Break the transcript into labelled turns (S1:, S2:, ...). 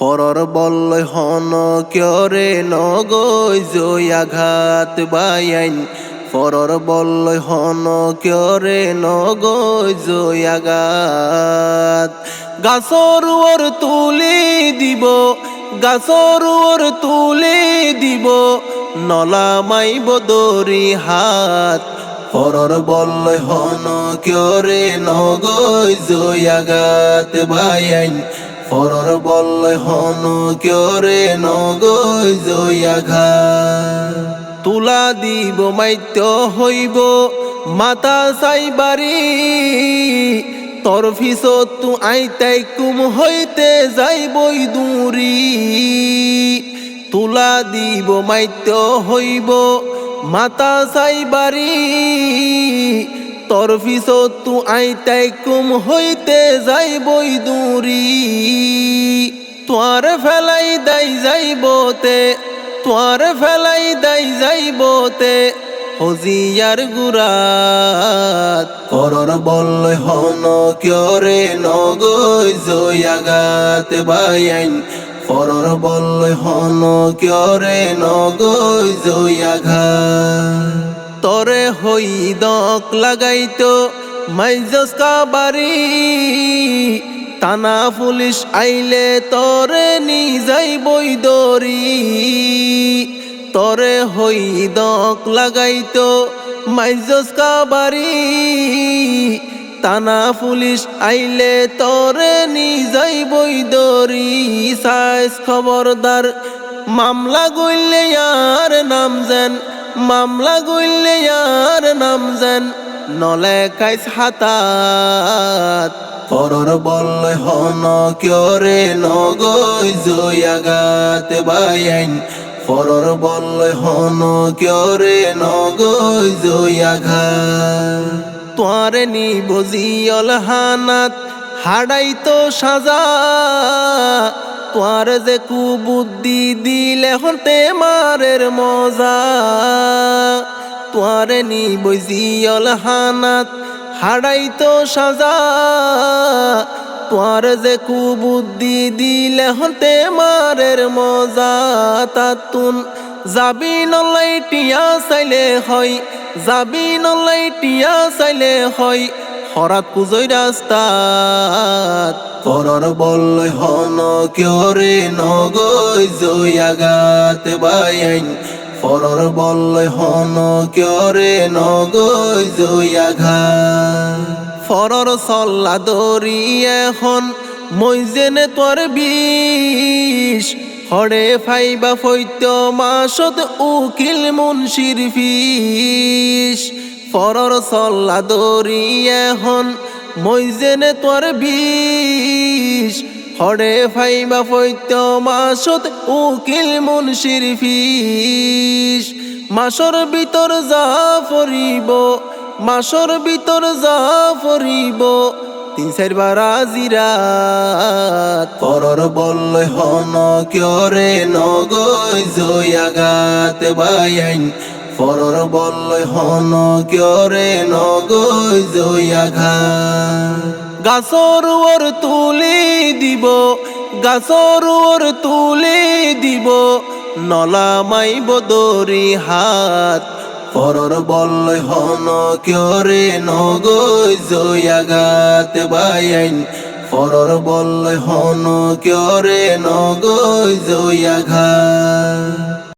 S1: ফরর বল হন কিয়রে নগৈ জয়াঘাত বায়াইন। ফরর বল হন কিয়রে নগৈ জয়াঘাত গাছর ওর তুলি দিব ওর তুলি দিব নলা মাইব দরি হাত। ফরর বল হন কিয়রে নগৈ জয়াঘাত বায়াইন। ফরর বল হন কিয়রে নগৈ জয়াঘা তুলা দিব, মাইত্য হইব, মাতা চাইবারি তোর ফিসত তু আইতাই কুম হইতে যাইবই দূরি। তুলা দিব, মাইত্য হইব, মাতা চাইবারি তোর ফিসত তু আইতাই কুম হইতে যাই বই দূরি। তোয়ার ফেলাই দাই যাইবতে তোয়ার ফেলাই দাই যাইবতে হজিয়ার গুরাত। করর বল হন কিয়রে নগৈ জয়াগাত বায়াইন ফরর বল হন কিয়রে নগৈ জয়াঘাত তরে হই দক লাগাইতো, মাইজস কাবারি। তানা পুলিশ আইলে তরে নি যাই বৈদরি তরে হই দক লাগাইতো, মাইজস কাবারি। তানা পুলিশ আইলে তরে নি যাই বৈদরি সাইজ খবরদার, মামলা গইলে আর নাম যেন মামলা গইলে আর নাম যেন নলে কাইস হাতাত। পরর বল হন কিয়রে নগৈ জয়াগাত বায়াইন পরর বল হন কিয়রে নগৈ জয়াঘা তোয়ারে নি বজিয়ল হানাত হাড়াইতো সাজা। তোয়ার যে কুবুদ্ধি দিলে হতে মারের মজা। তোয়ারে নি বজিয়ল হানাত হাড়াইতো সাজা। তোয়ার যে কুবুদ্ধি দিলে হতে মারের মজা তাতুন যাবি নলাই টিয়া চাইলে হয় যাবি নলাই টিয়া চাইলে হয় হরাত পুজোই রাস্তাত করর বল হন কিয়রে নগৈ জয়াগাত বায়াইন ফরর বল হন কিয়রে নগৈ জয়াঘা ফরর সল্লা দরি এখন, মই জেনে তোর বিষ। হরে ফাইবা ফৈত্য মাসত উকিল মুন্সির ফিস। ফরর সল্লা দরি এখন মই জেনে তোর বিষ। হরে ফাইবা ফৈত্য মাসত উকিল মুন্সির ফিস। মাসর ভিতর যা ফরিব, মাসর ভিতর যা ফরিব, তিন চারবার আজিরাত পরর বল হন কিয়রে নগৈ জয়াগাত বায়াইন। পৰৰ বল হন কে নগয়া গাছৰ ওৰ তুলি দিব গাছৰ ওৰ তুলি দিব নলা মাই বদৰি হাত। পৰৰ বল হন কে নগয়া গাত আইন পৰৰ বল হন কে নগৈ জয়াঘা